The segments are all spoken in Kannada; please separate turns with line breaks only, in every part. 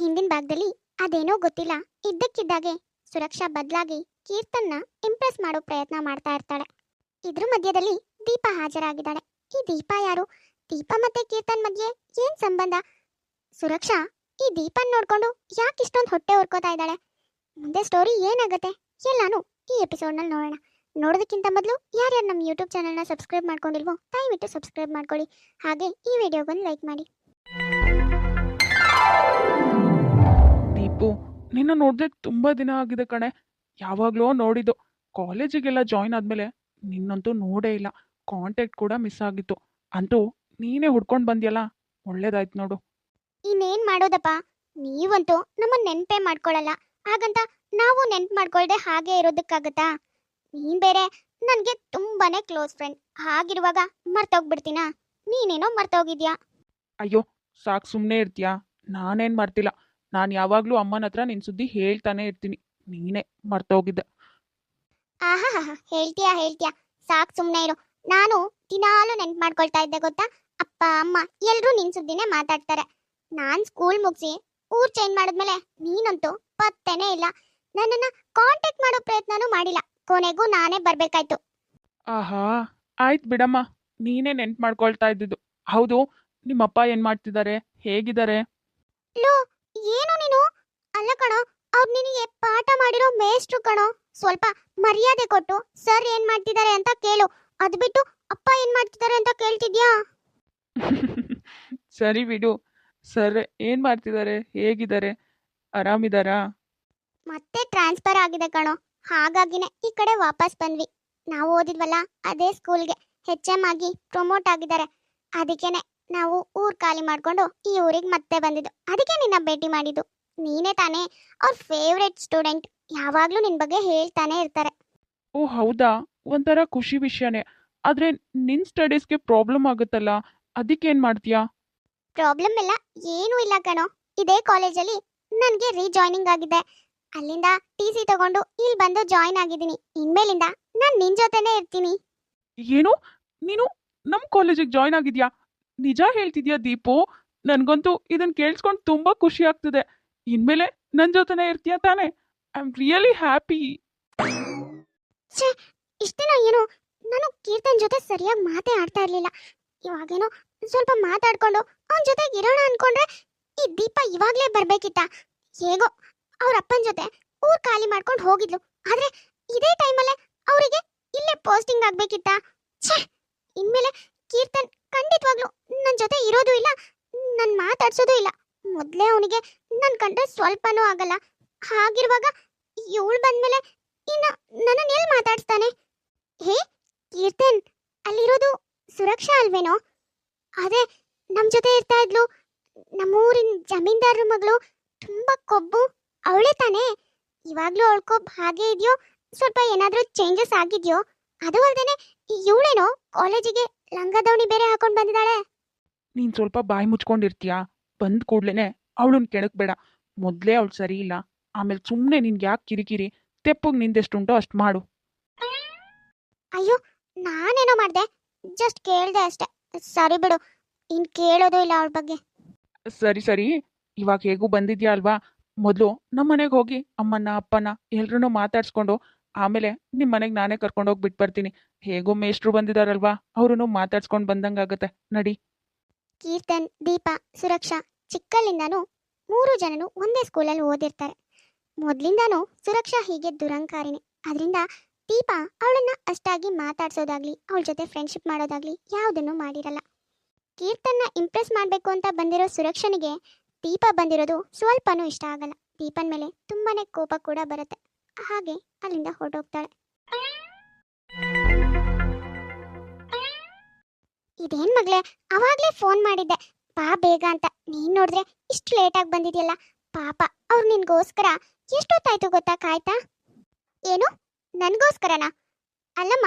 ಹಿಂದಿನ ಭಾಗದಲ್ಲಿ ಅದೇನೋ ಗೊತ್ತಿಲ್ಲ. ಇದ್ದಕ್ಕಿದ್ದಾಗೆ ಸುರಕ್ಷಾ ಬದಲಾಗಿ ಕೀರ್ತನ್ನ ಇಂಪ್ರೆಸ್ ಮಾಡೋ ಪ್ರಯತ್ನ ಮಾಡ್ತಾ ಇರ್ತಾಳೆ. ಇದ್ರ ಮಧ್ಯದಲ್ಲಿ ದೀಪ ಹಾಜರಾಗಿದ್ದಾಳೆ. ಈ ದೀಪ ಯಾರು? ದೀಪ ಮತ್ತೆ ಕೀರ್ತನ್ ಮಧ್ಯೆ ಏನ್ ಸಂಬಂಧ? ಸುರಕ್ಷಾ ಈ ದೀಪನ್ ನೋಡ್ಕೊಂಡು ಯಾಕೆ ಇಷ್ಟೊಂದು ಹೊಟ್ಟೆ ಹೊರ್ಕೋತಾ ಇದ್ದಾಳೆ? ಮುಂದೆ ಸ್ಟೋರಿ ಏನಾಗುತ್ತೆ? ಎಲ್ಲಾನು ಈ ಎಪಿಸೋಡ್ನಲ್ಲಿ ನೋಡೋಣ. ನೋಡೋದಕ್ಕಿಂತ ಮೊದಲು ಯಾರ್ಯಾರು ನಮ್ಮ ಯೂಟ್ಯೂಬ್ ಚಾನಲ್ನ ಸಬ್ಸ್ಕ್ರೈಬ್ ಮಾಡ್ಕೊಂಡಿಲ್ವೋ ದಯವಿಟ್ಟು ಸಬ್ಸ್ಕ್ರೈಬ್ ಮಾಡ್ಕೊಳ್ಳಿ. ಹಾಗೆ ಈ ವಿಡಿಯೋಗೊಂದು ಲೈಕ್ ಮಾಡಿ.
ನಿನ್ನ ನೋಡ್ದೆ ತುಂಬ ದಿನ ಆಗಿದೆ ಕಣೆ. ಯಾವಾಗಲೋ ನೋಡಿದ್ದು. ಕಾಲೇಜಿಗೆಲ್ಲ ಜಾಯ್ನ್ ಆದಮೇಲೆ ನಿನ್ನಂತೂ ನೋಡೇ ಇಲ್ಲ. ಕಾಂಟ್ಯಾಕ್ಟ್ ಕೂಡ ಮಿಸ್ ಆಗಿತ್ತು. ಅಂತೂ ನೀನೇ ಹುಡ್ಕೊಂಡು ಬಂದ್ಯಲ್ಲ? ಒಳ್ಳೇದಾಯ್ತು ನೋಡು.
ಇನ್ನೇನ್ ಮಾಡೋದಪ್ಪ? ನೀವಂತೂ ನಮ್ಮನ್ನ ನೆನ್ಪೇ ಮಾಡ್ಕೊಳಲ್ಲ. ಹಾಗಂತ ನಾವು ನೆನ್ಪು ಮಾಡ್ಕೊಳ್ದೆ ಹಾಗೆ ಇರೋದಕ್ಕಾಗತ್ತಾ? ನೀನ್ ಬೇರೆ ನನಗೆ ತುಂಬಾನೇ ಕ್ಲೋಸ್ ಫ್ರೆಂಡ್ ಹಾಗಿರುವಾಗ ಮರ್ತೋಗ್ಬಿಡ್ತೀನಾ? ನೀನೇನೋ ಮರ್ತೋಗಿದ್ಯಾ?
ಅಯ್ಯೋ ಸಾಕು ಸುಮ್ಮನೆ ಇರ್ತೀಯಾ? ನಾನೇನು ಮರ್ತಿಲ್ಲ. ನಾನು ಯಾವಾಗಲೂ ಅಮ್ಮನ ಹತ್ರ ನಿನ್ ಸುದ್ದಿ ಹೇಳ್ತಾನೆ ಇರ್ತೀನಿ. ನೀನೇ ಮರ್ತೋಗಿದ್ದೆ.
ಆಹಾ ಹೇಳ್ತೀಯಾ ಹೇಳ್ತೀಯಾ? ಸಾಕ್ ಸುಮ್ನೆ ಇರು. ನಾನು ದಿನಾಲು ನೆನ್ಪ್ ಮಾಡ್ಕೊಳ್ತಾ ಇದ್ದೆ ಗೊತ್ತಾ? ಅಪ್ಪ ಅಮ್ಮ ಎಲ್ರೂ ನಿನ್ ಸುದ್ದಿನೇ ಮಾತಾಡ್ತಾರೆ. ನಾನ್ ಸ್ಕೂಲ್ ಮುಗಿಸಿ ಊರ್ ಚೇಂಜ್ ಮಾಡಿದ್ಮೇಲೆ ನೀನಂತೂ ಪತ್ತೆನೇ ಇಲ್ಲ. ನನ್ನನ್ನ ಕಾಂಟ್ಯಾಕ್ಟ್ ಮಾಡೋ ಪ್ರಯತ್ನನೂ ಮಾಡಿಲ್ಲ. ಕೊನೆಗೂ ನಾನೇ ಬರ್ಬೇಕಾಯ್ತು.
ಆಹಾ ಆಯ್ತು ಬಿಡಮ್ಮ. ನೀನೇ ನೆನ್ಪ್ ಮಾಡ್ಕೊಳ್ತಾ ಇದ್ದಿದ್ದು. ಹೌದು ನಿಮ್ಮಪ್ಪ ಏನ್ ಮಾಡ್ತಿದ್ದಾರೆ? ಹೇಗಿದ್ದಾರೆ?
ಲೋ ಏನು ನೀನು? ಅಲ್ಲ ಕಣೋ ಅವ್ರು ನಿನಗೆ ಪಾಠ ಮಾಡಿರೋ ಮೇಷ್ಟ್ರು ಕಣೋ. ಸ್ವಲ್ಪ ಮರ್ಯಾದೆ ಕೊಟ್ಟು ಸರ್ ಏನ್ ಮಾಡ್ತಿದ್ದಾರೆ ಅಂತ ಕೇಳು. ಅದ್ ಬಿಟ್ಟು ಅಪ್ಪ ಏನ್ ಮಾಡ್ತಿದ್ದಾರೆ ಅಂತ ಕೇಳ್ತಿದ್ಯಾ?
ಸರಿ ಬಿಡು. ಸರ್ ಏನು ಮಾಡ್ತಿದ್ದಾರೆ? ಹೇಗಿದ್ದಾರೆ? ಆರಾಮಿದಾರಾ?
ಮತ್ತೆ ಟ್ರಾನ್ಸ್ಫರ್ ಆಗಿದೆ ಕಣೋ. ಹಾಗಾಗಿನೇ ಈ ಕಡೆ ವಾಪಸ್ ಬಂದ್ವಿ. ನಾವು ಓದಿದ್ವಲ್ಲ ಅದೇ ಸ್ಕೂಲ್ಗೆ ಹೆಚ್ ಎಂ ಆಗಿ ಪ್ರಮೋಟ್ ಆಗಿದ್ದಾರೆ. ಅದಕ್ಕೇನೆ ನಾವು ಊರ್ ಖಾಲಿ ಮಾಡ್ಕೊಂಡು ಈ ಊರಿಗೆ ಮತ್ತೆ ಬಂದಿದ್ದು. ಅದಕ್ಕೆ ನಿನ್ನ ಭೇಟಿ ಮಾಡಿದ್ದು. ನೀನೇ ತಾನೇ ಅವ್ರ ಫೇವ್ರೆಟ್ ಸ್ಟೂಡೆಂಟ್ ಯಾವಾಗ್ಲೂ ನಿನ್ ಬಗ್ಗೆ ಹೇಳ್ತಾನೆ ಇರ್ತಾರೆ.
ಓ ಹೌದಾ? ಒಂಥರ ಖುಷಿ ವಿಷಯನೇ. ಆದ್ರೆ ನಿನ್ ಸ್ಟಡೀಸ್ಗೆ ಪ್ರಾಬ್ಲಮ್ ಆಗುತ್ತಲ್ಲ? ಅದಕ್ಕೆ ಏನ್ ಮಾಡ್ತೀಯಾ?
ಪ್ರಾಬ್ಲಮ್ ಎಲ್ಲ ಏನೂ ಇಲ್ಲ ಕಣೋ. ಇದೇ ಕಾಲೇಜಲ್ಲಿ ನನಗೆ ರೀಜಾಯ್ನಿಂಗ್ ಆಗಿದೆ. ಅಲ್ಲಿಂದ ಟಿ ಸಿ ತಗೊಂಡು ಇಲ್ಲಿ ಬಂದು ಜಾಯ್ನ್ ಆಗಿದ್ದೀನಿ. ಇನ್ಮೇಲಿಂದ ನಾನು ನಿನ್ ಜೊತೆನೇ ಇರ್ತೀನಿ.
ಏನು? ನೀನು ನಮ್ಮ ಕಾಲೇಜಿಗೆ ಜಾಯ್ನ್ ಆಗಿದ್ಯಾ? ನಿಜ ಹೇಳ್ತಿದ್ಯಾ ದೀಪು? ನನ್ಗಂತೂ ಇದನ್ ಕೇಳಿಸ್ಕೊಂಡು ತುಂಬಾ ಖುಷಿ ಆಗ್ತಿದೆ. ಇನ್ಮೇಲೆ ನನ್ನ ಜೊತೆನೇ ಇರ್ತೀಯ ತಾನೆ? ಐ ಆಮ್ ರಿಯಲಿ ಹ್ಯಾಪಿ
ಛೇ ದಿನ ಏನು? ನಾನು ಕೀರ್ತನ್ ಜೊತೆ ಸರಿಯಾಗಿ ಮಾತೇ ಆಡ್ತಾ ಇರ್ಲಿಲ್ಲ. ಇವಾಗೇನೋ ಸ್ವಲ್ಪ ಮಾತಾಡ್ಕೊಂಡು ಅವನ ಜೊತೆಗೆ ಇರೋಣ ಅನ್ಕೊಂಡ್ರೆ ಈ ದೀಪ ಇವಾಗ್ಲೇ ಬರ್ಬೇಕಿತ್ತ. ಹೇಗೋ, ಅವ್ರ ಅಪ್ಪನ ಜೊತೆ ಊರ್ ಖಾಲಿ ಮಾಡ್ಕೊಂಡು ಹೋಗಿದ್ಲು. ಆದ್ರೆ ಇದೇ ಟೈಮಲ್ಲೇ ಅವರಿಗೆ ಇಲ್ಲೇ ಪೋಸ್ಟಿಂಗ್ ಆಗ್ಬೇಕಿತ್ತ. ಛೇ, ಇನ್ಮೇಲೆ ಕೀರ್ತನ್ ಖಂಡಿತವಾಗ್ಲೂ ನನ್ನ ಜೊತೆ ಇರೋದು ಇಲ್ಲ, ನನ್ ಮಾತಾಡ್ಸೋದು ಇಲ್ಲ. ಮೊದ್ಲೇ ಅವನಿಗೆ ನನ್ ಕಂಡ್ರೆ ಸ್ವಲ್ಪನೂ ಆಗಲ್ಲ. ಹಾಗಿರುವಾಗ ಇವಳು ಬಂದ್ಮೇಲೆ ಇನ್ನ ನನ್ನನ್ನು ಎಲ್ಲಿ ಮಾತಾಡ್ಸ್ತಾನೆ? ಹೇ, ಕೀರ್ತನ್, ಅಲ್ಲಿರೋದು ಸುರಕ್ಷಾ ಅಲ್ವೇನೋ? ಅದೇ, ನಮ್ ಜೊತೆ ಇರ್ತಾ ಇದ್ಲು. ನಮ್ಮೂರಿನ ಜಮೀನ್ದಾರ ಮಗಳು ತುಂಬಾ ಕೊಬ್ಬು, ಅವಳೇ ತಾನೆ? ಇವಾಗ್ಲೂ ಅವಳ ಕೊಬ್ಬು ಹಾಗೆ ಇದೆಯೋ, ಸ್ವಲ್ಪ ಏನಾದ್ರೂ ಚೇಂಜಸ್ ಆಗಿದ್ಯೋ? ಅದು ಅಲ್ದೇನೆ ಇವಳೇನೋ ಕಾಲೇಜಿಗೆ ಲಂಗ ದಾವಣಿ ಬೇರೆ ಹಾಕೊಂಡ್ ಬಂದಿದ್ದಾಳೆ.
ನೀನ್ ಸ್ವಲ್ಪ ಬಾಯಿ ಮುಚ್ಕೊಂಡಿರ್ತೀಯಾ? ಬಂದ್ ಕೂಡ್ಲೇನೆ ಅವಳನ್ನ ಕೆಣಕ್ಬೇಡ ಮೊದ್ಲೇ ಅವಳು ಸರಿ ಇಲ್ಲ. ಆಮೇಲೆ ಸುಮ್ನೆ ನಿನ್ಗೆ ಯಾಕೆ ಕಿರಿಕಿರಿ? ತೆಪ್ಪಗೆ ನಿಂದೆಷ್ಟುಂಟೋ ಅಷ್ಟ್ ಮಾಡು.
ಅಯ್ಯೋ ನಾನೇನೋ ಮಾಡ್ದೆ? ಜಸ್ಟ್ ಕೇಳ್ದೆ ಅಷ್ಟೇ. ಸರಿ ಬಿಡು. ಇನ್ ಕೇಳೋದು ಇಲ್ಲ ಅವಳ ಬಗ್ಗೆ.
ಸರಿ ಸರಿ. ಇವಾಗ ಹೇಗೂ ಬಂದಿದ್ಯಾ ಅಲ್ವಾ? ಮೊದಲು ನಮ್ಮ ಮನೆಗೆ ಹೋಗಿ ಅಮ್ಮನ ಅಪ್ಪನ ಎಲ್ರೂ ಮಾತಾಡ್ಸ್ಕೊಂಡು ಆಮೇಲೆ ನಿಮ್ಮ ಮನೆಗೆ ನಾನೇ ಕರ್ಕೊಂಡೋಗಿ ಬಿಟ್ಟು ಬರ್ತೀನಿ. ಹೇಗೂ ಮೇಷ್ಟ್ರು ಬಂದಿದಾರಲ್ವಾ? ಅವ್ರೂ ಮಾತಾಡ್ಸ್ಕೊಂಡ್ ಬಂದಂಗಾಗತ್ತೆ ನಡಿ.
ಕೀರ್ತನ್, ದೀಪ, ಸುರಕ್ಷಾ ಚಿಕ್ಕಲ್ಲಿಂದಾನು ಮೂರು ಜನನು ಒಂದೇ ಸ್ಕೂಲಲ್ಲಿ ಓದಿರ್ತಾರೆ. ಮೊದ್ಲಿಂದಾನು ಸುರಕ್ಷಾ ಹೀಗೆ ದುರಂಕಾರಿನೇ. ಅದರಿಂದ ದೀಪ ಅವಳನ್ನ ಅಷ್ಟಾಗಿ ಮಾತಾಡ್ಸೋದಾಗ್ಲಿ, ಅವಳ ಜೊತೆ ಫ್ರೆಂಡ್ಶಿಪ್ ಮಾಡೋದಾಗ್ಲಿ ಯಾವುದನ್ನು ಮಾಡಿರಲ್ಲ. ಕೀರ್ತನ್ನ ಇಂಪ್ರೆಸ್ ಮಾಡಬೇಕು ಅಂತ ಬಂದಿರೋ ಸುರಕ್ಷನಿಗೆ ದೀಪ ಬಂದಿರೋದು ಸ್ವಲ್ಪನೂ ಇಷ್ಟ ಆಗಲ್ಲ. ದೀಪನ್ ಮೇಲೆ ತುಂಬಾನೇ ಕೋಪ ಕೂಡ ಬರುತ್ತೆ. ಹಾಗೆ ಅಲ್ಲಿಂದ ಹೊರಟೋಗ್ತಾಳೆ. ಇದೇನ್ ಮಗ್ಳೆ? ಅವಾಗ್ಲೇ ಫೋನ್ ಮಾಡಿದ್ದೆ. ಬಾ ಬೇಗ ಅಂತ. ನೀನ್ ನೋಡಿದ್ರೆ ಇಷ್ಟು ಲೇಟಾಗಿ ಬಂದಿದ್ಯಲ್ಲ. ಪಾಪ, ಅವ್ರು ನಿನ್ಗೋಸ್ಕರ ಎಷ್ಟೊತ್ತಾಯ್ತು ಗೊತ್ತಾ ಕಾಯ್ತಾ? ಏನು? ನನ್ಗೋಸ್ಕರನಾ? ಅಲ್ಲಮ್ಮ,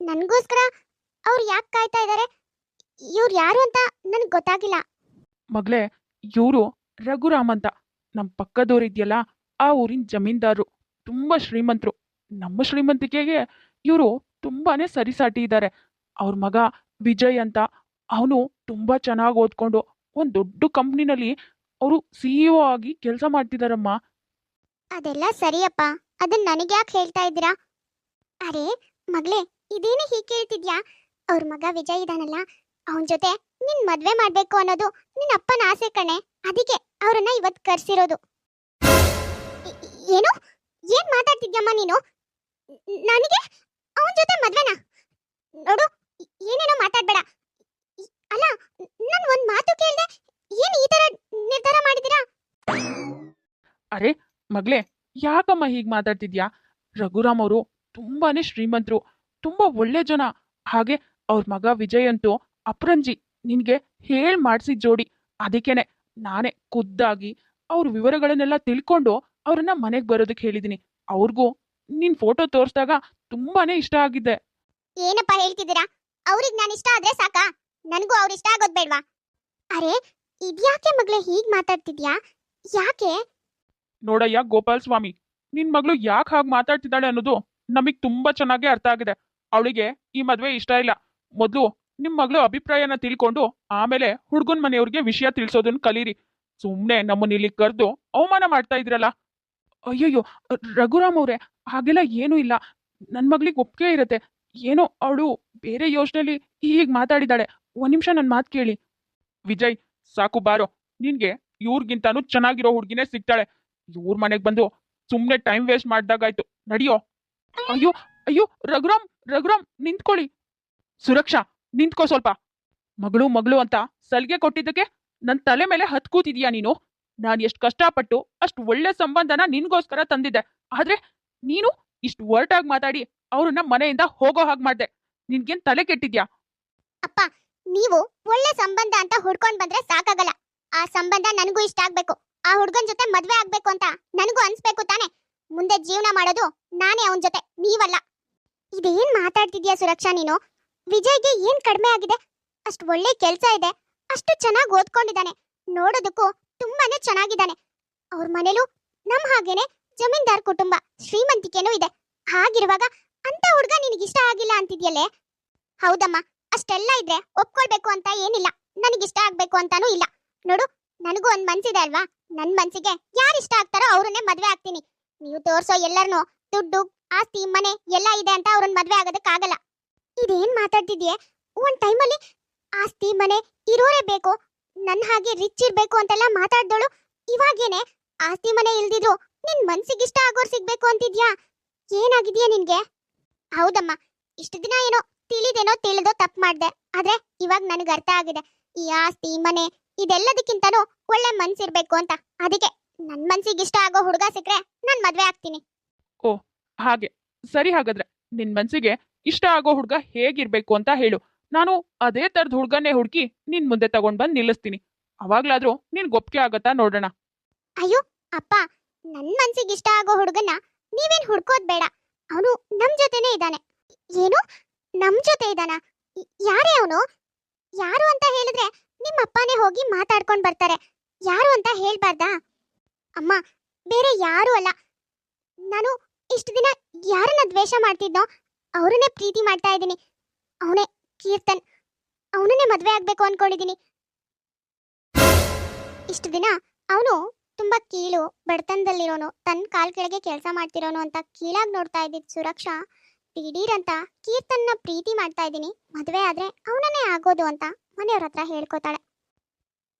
ನನ್ಗೋಸ್ಕರ ಅವ್ರು ಯಾಕೆ ಕಾಯ್ತಾ ಇದ್ದಾರೆ ಇವ್ರು ಯಾರು ಅಂತ ನನಗೆ ಗೊತ್ತಾಗಿಲ್ಲ.
ಮಗಳೇ, ಇವರು ರಘುರಾಮ್ ಅಂತ. ನಮ್ಮ ಪಕ್ಕದವ್ರು ಇದೆಯಲ್ಲ, ಆ ಊರಿನ ಜಮೀನ್ದಾರರು. ತುಂಬಾ ಶ್ರೀಮಂತರು. ನಮ್ಮ ಶ್ರೀಮಂತಿಕೆಗೆ ಇವರು ತುಂಬಾನೇ ಸರಿಸಾಟಿ ಇದ್ದಾರೆ ಅವ್ರ ಮಗ ವಿಜಯ್ ಅಂತ, ಅವನು ತುಂಬ ಚೆನ್ನಾಗಿ ಓದ್ಕೊಂಡು ಒಂದು ದೊಡ್ಡ ಕಂಪ್ನಿನಲ್ಲಿ ಅವರು ಸಿ ಇ ಆಗಿ ಕೆಲಸ ಮಾಡ್ತಿದಾರಮ್ಮ.
ಅದೆಲ್ಲ ಸರಿಯಪ್ಪ. ಅದನ್ನ ನನಗೆ ಯಾಕೆ ಹೇಳ್ತಾ ಇದ್ದೀರಾ? ಅರೆ, ಮಗಳೇ, ಇದೇನೇ ಹೀಗೆ ಕೇಳ್ತಿದ್ಯಾ? ಅವ್ರ ಮಗ ವಿಜಯ್ ಇದಾನಲ್ಲ, ಅವನ ಜೊತೆ ನಿನ್ ಮದ್ವೆ ಮಾಡ್ಬೇಕು ಅನ್ನೋದು ನಿನ್ನ ಅಪ್ಪನ ಆಸೆ ಕಣೆ. ಅದಕ್ಕೆ ಅವರನ್ನ ಇವತ್ ಕರ್ಸಿರೋದು. ಏನು? ಏನ್ ಮಾತಾಡ್ತಿದ್ಯಮ್ಮ ನೀನು? ನನಗೆ? ಅವನ ಜೊತೆ ಮದ್ವೆನಾ? ನೋಡು ಏನೇನೋ ಮಾತಾಡ್ಬೇಡ. ಅಲ್ಲ ನಾನು ಒಂದ್ ಮಾತು ಕೇಳ್ದೆ ಏನ್ ಈ ತರ ನಿರ್ಧಾರ ಮಾಡಿದೀರಾ
ಅರೆ ಮಗಳೇ ಯಾಕಮ್ಮ ಹೀಗೆ ಮಾತಾಡ್ತಿದ್ಯಾ? ರಘುರಾಮ್ ಅವರು ತುಂಬಾನೇ ಶ್ರೀಮಂತರು ತುಂಬಾ ಒಳ್ಳೆ ಜನ. ಹಾಗೆ ಅವ್ರ ಮಗ ವಿಜಯ್ ಅಂತೂ ಅಪ್ರಂಜಿ ನಿನ್ಗೆ ಹೇಳ್ ಮಾಡ್ಸಿದ್ ಜೋಡಿ. ಅದಕ್ಕೇನೆ ನಾನೇ ಖುದ್ದಾಗಿ ಅವ್ರ ವಿವರಗಳನ್ನೆಲ್ಲ ತಿಳ್ಕೊಂಡು ಅವ್ರನ್ನ ಮನೆಗೆ ಬರೋದಕ್ಕೆ ಹೇಳಿದೀನಿ. ಅವ್ರಿಗೂ ನಿನ್ ಫೋಟೋ ತೋರ್ಸ್ದಾಗ ತುಂಬಾನೇ ಇಷ್ಟ ಆಗಿದ್ದೆ.
ಏನಪ್ಪ ಹೇಳ್ತಿದ್ದೀರಾ? ಅವ್ರಿಗೆ ನಾನು ಇಷ್ಟ ಆದ್ರೆ ಸಾಕಾ? ನನಗೂ ಅವ್ರ ಇಷ್ಟ ಆಗೋದ್ ಬೇಡ್ವಾ? ಅರೆ ಇದ್ಯಾಕೆ ಮಗಳೇ ಹೀಗ್ ಮಾತಾಡ್ತಿದ್ಯಾ? ಯಾಕೆ?
ನೋಡಯ್ಯ ಗೋಪಾಲ್ ಸ್ವಾಮಿ ನಿನ್ ಮಗಳು ಯಾಕೆ ಹಾಗೆ ಮಾತಾಡ್ತಿದ್ದಾಳೆ ಅನ್ನೋದು ನಮಗ್ ತುಂಬಾ ಚೆನ್ನಾಗಿ ಅರ್ಥ ಆಗಿದೆ. ಅವಳಿಗೆ ಈ ಮದ್ವೆ ಇಷ್ಟ ಇಲ್ಲ. ಮೊದ್ಲು ನಿಮ್ ಮಗಳು ಅಭಿಪ್ರಾಯನ ತಿಳ್ಕೊಂಡು ಆಮೇಲೆ ಹುಡ್ಗನ್ ಮನೆಯವ್ರಿಗೆ ವಿಷಯ ತಿಳಿಸೋದನ್ನ ಕಲೀರಿ. ಸುಮ್ನೆ ನಮ್ಮನ್ನ ಇಲ್ಲಿ ಕರೆದು ಅವಮಾನ ಮಾಡ್ತಾ ಇದ್ರಲ್ಲ. ಅಯ್ಯಯ್ಯೋ, ರಘುರಾಮ್ ಅವ್ರೆ, ಹಾಗೆಲ್ಲ ಏನೂ ಇಲ್ಲ. ನನ್ ಮಗಳಿಗೆ ಒಪ್ಪಿಗೆ ಇರತ್ತೆ. ಏನೋ ಅವಳು ಬೇರೆ ಯೋಚನೆಯಲ್ಲಿ ಹೀಗೆ ಮಾತಾಡಿದಾಳೆ ಒಂದ್ ನಿಮಿಷ ನನ್ ಮಾತು ಕೇಳಿ. ವಿಜಯ್, ಸಾಕು ಬಾರೋ. ನಿನ್ಗೆ ಇವ್ರಿಗಿಂತಾನು ಚೆನ್ನಾಗಿರೋ ಹುಡುಗಿನೇ ಸಿಗ್ತಾಳೆ. ಇವ್ರ ಮನೆಗ್ ಬಂದು ಸುಮ್ನೆ ಟೈಮ್ ವೇಸ್ಟ್ ಮಾಡ್ದಾಗಾಯ್ತು. ನಡಿಯೋ. ಅಯ್ಯೋ ಅಯ್ಯೋ, ರಘುರಾಮ್ ರಘುರಾಮ್, ನಿಂತ್ಕೊಳ್ಳಿ. ಸುರಕ್ಷಾ, ನಿಂತ್ಕೋ ಸ್ವಲ್ಪ. ಮಗಳು ಮಗಳು ಅಂತ ಸಲಿಗೆ ಕೊಟ್ಟಿದ್ದಕ್ಕೆ ನನ್ ತಲೆ ಮೇಲೆ ಹತ್ ಕೂತಿದ್ಯಾ ನೀನು? ನಾನ್ ಎಷ್ಟ್ ಕಷ್ಟಪಟ್ಟು ಅಷ್ಟು ಒಳ್ಳೆ ಸಂಬಂಧನ ನಿನ್ಗೋಸ್ಕರ ತಂದಿದ್ದೆ. ಆದ್ರೆ ನೀನು ಇಷ್ಟು ಒರ್ಟಾಗಿ ಮಾತಾಡಿ ಅವ್ರನ್ನ ಮನೆಯಿಂದ ಹೋಗೋ ಹಾಗೆ ಮಾಡ್ದೆ. ನಿನ್ಗೇನ್ ತಲೆ ಕೆಟ್ಟಿದ್ಯಾ?
ಅಪ್ಪ, ನೀವು ಒಳ್ಳೆ ಸಂಬಂಧ ಅಂತ ಹುಡ್ಕೊಂಡ್ ಬಂದ್ರೆ ಸಾಕಾಗಲ್ಲ. ಆ ಸಂಬಂಧ ನನಗೂ ಇಷ್ಟ ಆಗ್ಬೇಕು. ಆ ಹುಡ್ಗನ್ ಜೊತೆ ಮದ್ವೆ ಆಗ್ಬೇಕು ಅಂತ ನನಗೂ ಅನ್ಸ್ಬೇಕು ತಾನೆ. ಮುಂದೆ ಜೀವನ ಮಾಡೋದು ನಾನೇ ಅವನ್ ಜೊತೆ, ನೀವಲ್ಲ. ಇದೇನ್ ಮಾತಾಡ್ತಿದ್ಯಾ ಸುರಕ್ಷಾ ನೀನು? ವಿಜಯ್ಗೆ ಏನ್ ಕಡಿಮೆ ಆಗಿದೆ? ಅಷ್ಟು ಒಳ್ಳೆ ಕೆಲ್ಸ ಇದೆ. ಅಷ್ಟು ಚೆನ್ನಾಗಿ ಓದ್ಕೊಂಡಿದ್ದಾನೆ. ನೋಡೋದಕ್ಕೂ ತುಂಬಾನೇ ಚೆನ್ನಾಗಿದ್ದಾನೆ. ಅವ್ರ ಮನೇಲೂ ನಮ್ ಹಾಗೇನೆ ಜಮೀನ್ದಾರ್ ಕುಟುಂಬ ಶ್ರೀಮಂತಿಕೆನೂ ಇದೆ. ಹಾಗಿರುವಾಗ ಅಂತ ಹುಡ್ಗ ಇಷ್ಟ ಆಗಿಲ್ಲ ಅಂತಿದ್ಯಲ್ಲೇ? ಹೌದಮ್ಮ, ಅಷ್ಟೆಲ್ಲ ಇದ್ರೆ ಒಪ್ಕೊಳ್ಬೇಕು ಅಂತ ಏನಿಲ್ಲ. ನನಗಿಷ್ಟ ಆಗ್ಬೇಕು ಅಂತಾನೂ ಇಲ್ಲ. ನೋಡು, ನನಗೂ ಒಂದ್ ಮನ್ಸಿದೆ ಅಲ್ವಾ? ನನ್ ಮನ್ಸಿಗೆ ಯಾರು ಇಷ್ಟ ಆಗ್ತಾರೋ ಅವ್ರನ್ನೇ ಮದ್ವೆ ಆಗ್ತೀನಿ. ನೀವು ತೋರ್ಸೋ ಎಲ್ಲರನ್ನೂ ದುಡ್ಡು, ಆಸ್ತಿ, ಮನೆ ಎಲ್ಲ ಇದೆ ಅಂತ ಅವ್ರನ್ನ ಮದ್ವೆ ಆಗೋದಕ್ಕಾಗಲ್ಲ. ಇದೇನ್ ಮಾತಾಡ್ತಿದ್ಯೆ? ಒಂದ್ ಟೈಮಲ್ಲಿ ಆಸ್ತಿ, ಮನೆ ಇರೋರೇ ಬೇಕು. ನನ್ ಹಾಗೆ ರಿಚ್ ಇರ್ಬೇಕು ಅಂತೆಲ್ಲ ಮಾತಾಡ್ದೋಳು. ಇವಾಗೇನೆ ಆಸ್ತಿ, ಮನೆ ಇಲ್ದಿದ್ರು ನಿನ್ ಮನ್ಸಿಗಿಷ್ಟ ಆಗೋರ್ ಸಿಗ್ಬೇಕು ಅಂತಿದ್ಯಾ? ಏನಾಗಿದ್ಯಾ ನಿನ್ಗೆ? ಹೌದಮ್ಮ. ಇಷ್ಟು ದಿನ ಏನೋ ತಿಳಿದೇನೋ ತಿಳಿದೋ ತಪ್ಪು ಮಾಡ್ದೆ. ಆದ್ರೆ ಇವಾಗ ನನಗೆ ಅರ್ಥ ಆಗಿದೆ. ಈ ಆಸ್ತಿ ಮನೆ ಇದೆಲ್ಲದಕ್ಕಿಂತನೂ ಒಳ್ಳೆ ಮನ್ಸಿರ್ಬೇಕು ಅಂತ. ಅದಕ್ಕೆ ನನ್ ಮನ್ಸಿಗೆ ಇಷ್ಟ ಆಗೋ ಹುಡುಗ ಸಿಕ್ರೆ ನಾನ್ ಮದ್ವೆ ಆಗ್ತೀನಿ.
ಓ ಹಾಗೆ. ಸರಿ ಹಾಗಾದ್ರೆ. ನಿನ್ ಮನ್ಸಿಗೆ ಇಷ್ಟ ಆಗೋ ಹುಡ್ಗ ಹೇಗಿರ್ಬೇಕು ಅಂತ ಹೇಳು. ನಾನು ಅದೇ ತರದ್ ಹುಡ್ಗನ್ನೇ ಹುಡ್ಕಿ ನಿನ್ ಮುಂದೆ ತಗೊಂಡ್ ಬಂದ್ ನಿಲ್ಲಿಸ್ತೀನಿ. ಅವಾಗ್ಲಾದ್ರೂ ನಿನ್ ಗೊಪ್ಕೆ ಆಗತ್ತಾ ನೋಡೋಣ.
ಅಯ್ಯೋ ಅಪ್ಪ. ನನ್ ಮನ್ಸಿಗೆ ಇಷ್ಟ ಆಗೋ ಹುಡುಗನ ನೀವೇನ್ ಹುಡ್ಕೋದ್ ಬೇಡ. ಅವನು ನಮ್ ಜೊತೆನೇ ಇದ್ದಾನೆ. ಏನು? ನಮ್ ಜೊತೆ ಇದ್ದಾನ? ಯಾರೇ ಅವನು? ಯಾರು ಅಂತ ಹೇಳಿದ್ರೆ ನಿಮ್ಮ ಅಪ್ಪನೇ ಹೋಗಿ ಮಾತಾಡ್ಕೊಂಡ್ ಬರ್ತಾರೆ. ಯಾರು ಅಂತ ಹೇಳ್ಬಾರ್ದಾ? ಅಮ್ಮ, ಬೇರೆ ಯಾರು ಅಲ್ಲ. ನಾನು ಇಷ್ಟು ದಿನ ಯಾರನ್ನ ದ್ವೇಷ ಮಾಡ್ತಿದ್ನೋ ಅವರನ್ನೇ ಪ್ರೀತಿ ಮಾಡ್ತಾ ಇದ್ದೀನಿ. ಅವನೇ ಕೀರ್ತನ್. ಅವನನ್ನೇ ಮದುವೆ ಆಗ್ಬೇಕು ಅನ್ಕೊಂಡಿದ್ದೀನಿ. ಇಷ್ಟು ದಿನ ಅವನು ತುಂಬಾ ಕೀಳು, ಬಡತನದಲ್ಲಿರೋನು ತನ್ನ ಕಾಲ್ ಕೆಳಗೆ ಕೆಲಸ ಮಾಡ್ತಿರೋನು ಅಂತ ಕೀಳಾಗಿ ನೋಡ್ತಾ ಇದ್ದಿದ್ ಸುರಕ್ಷಾ ದಿಢೀರ್ ಅಂತ ಕೀರ್ತನ್ನ ಪ್ರೀತಿ ಮಾಡ್ತಾ ಇದ್ದೀನಿ. ಮದುವೆ ಆದ್ರೆ ಅವನನ್ನೇ ಆಗೋದು ಅಂತ ಮನೆಯವ್ರ ಹತ್ರ ಹೇಳ್ಕೊತಾಳೆ.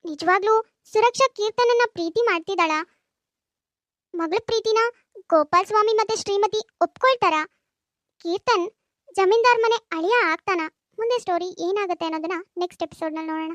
ನಿಜವಾಗ್ಲೂ ಸುರಕ್ಷಾ ಕೀರ್ತನನ್ನ ಪ್ರೀತಿ ಮಾಡ್ತಿದ್ದಾಳ? ಮಗಳ ಪ್ರೀತಿನ ಗೋಪಾಲ್ ಸ್ವಾಮಿ ಮತ್ತೆ ಶ್ರೀಮತಿ ಒಪ್ಕೊಳ್ತಾರ? ಕೀರ್ತನ್ ಜಮೀನ್ದಾರ್ ಮನೆ ಅಳಿಯ ಆಗ್ತಾನ? ಮುಂದೆ ಸ್ಟೋರಿ ಏನಾಗುತ್ತೆ ಅನ್ನೋದನ್ನ ನೆಕ್ಸ್ಟ್ ಎಪಿಸೋಡ್ನಲ್ಲಿ ನೋಡೋಣ.